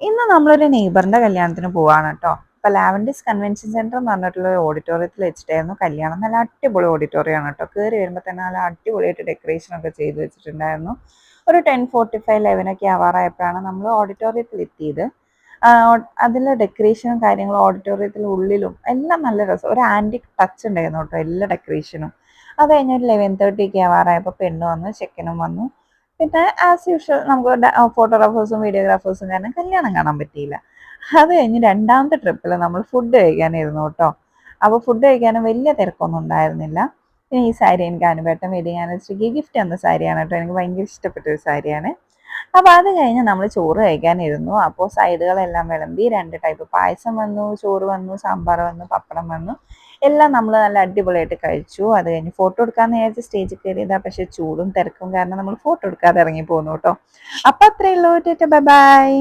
ഇന്ന് നമ്മളൊരു നെയ്ബറിന്റെ കല്യാണത്തിന് പോവാണ് കേട്ടോ അപ്പൊ ലാവൻഡിസ് കൺവെൻഷൻ സെന്റർ എന്ന് പറഞ്ഞിട്ടുള്ള ഒരു ഓഡിറ്റോറിയത്തിൽ വെച്ചിട്ടായിരുന്നു കല്യാണം. നല്ല അടിപൊളി ഓഡിറ്റോറിയം ആണ് കേട്ടോ കയറി വരുമ്പോൾ തന്നെ നല്ല അടിപൊളിയായിട്ട് ഡെക്കറേഷൻ ഒക്കെ ചെയ്ത് വെച്ചിട്ടുണ്ടായിരുന്നു. ഒരു ടെൻ ഫോർട്ടി ഫൈവ് ലെവൻ ഒക്കെ ആവാറായപ്പോഴാണ് നമ്മൾ ഓഡിറ്റോറിയത്തിൽ എത്തിയത്. അതിലെ ഡെക്കറേഷനും കാര്യങ്ങളും ഓഡിറ്റോറിയത്തിൽ ഉള്ളിലും എല്ലാം നല്ല രസം. ഒരു ആന്റിക് ടച്ച് ഉണ്ടായിരുന്നു കേട്ടോ എല്ലാ ഡെക്കറേഷനും അത് കഴിഞ്ഞ് ഒരു ലെവൻ തേർട്ടി ഒക്കെ ആവാറായപ്പോൾ പെണ്ണ് വന്നു ചെക്കനും വന്നു. പിന്നെ ആസ് യൂഷ്വൽ നമുക്ക് ഫോട്ടോഗ്രാഫേഴ്സും വീഡിയോഗ്രാഫേഴ്സും കാരണം കല്യാണം കാണാൻ പറ്റിയില്ല. അത് കഴിഞ്ഞ് രണ്ടാമത്തെ ട്രിപ്പിൽ നമ്മൾ ഫുഡ് കഴിക്കാനിരുന്നു കേട്ടോ. അപ്പോൾ ഫുഡ് കഴിക്കാനും വലിയ തിരക്കൊന്നും ഉണ്ടായിരുന്നില്ല. പിന്നെ ഈ സാരി എനിക്ക് അനുപേട്ടൻ വെഡിങ് ആനിവേഴ്സറിക്ക് ഗിഫ്റ്റ് തന്ന സാരിയാണ് കേട്ടോ. എനിക്ക് ഭയങ്കര ഇഷ്ടപ്പെട്ട ഒരു സാരിയാണ് അപ്പോൾ അത് കഴിഞ്ഞ് നമ്മൾ ചോറ് കഴിക്കാനിരുന്നു. അപ്പോൾ സൈഡുകളെല്ലാം വിളമ്പി രണ്ട് ടൈപ്പ് പായസം വന്നു ചോറ് വന്നു സാമ്പാർ വന്നു പപ്പടം വന്നു. എല്ലാം നമ്മൾ നല്ല അടിപൊളിയായിട്ട് കഴിച്ചു. അത് കഴിഞ്ഞ് ഫോട്ടോ എടുക്കാമെന്ന് വിചാരിച്ച് സ്റ്റേജിൽ കയറിയതാ. പക്ഷെ ചൂടും തിരക്കും കാരണം നമ്മൾ ഫോട്ടോ എടുക്കാതെ ഇറങ്ങി പോന്നു കേട്ടോ. അപ്പം അത്രയേ ഉള്ളൂ. Bye bye.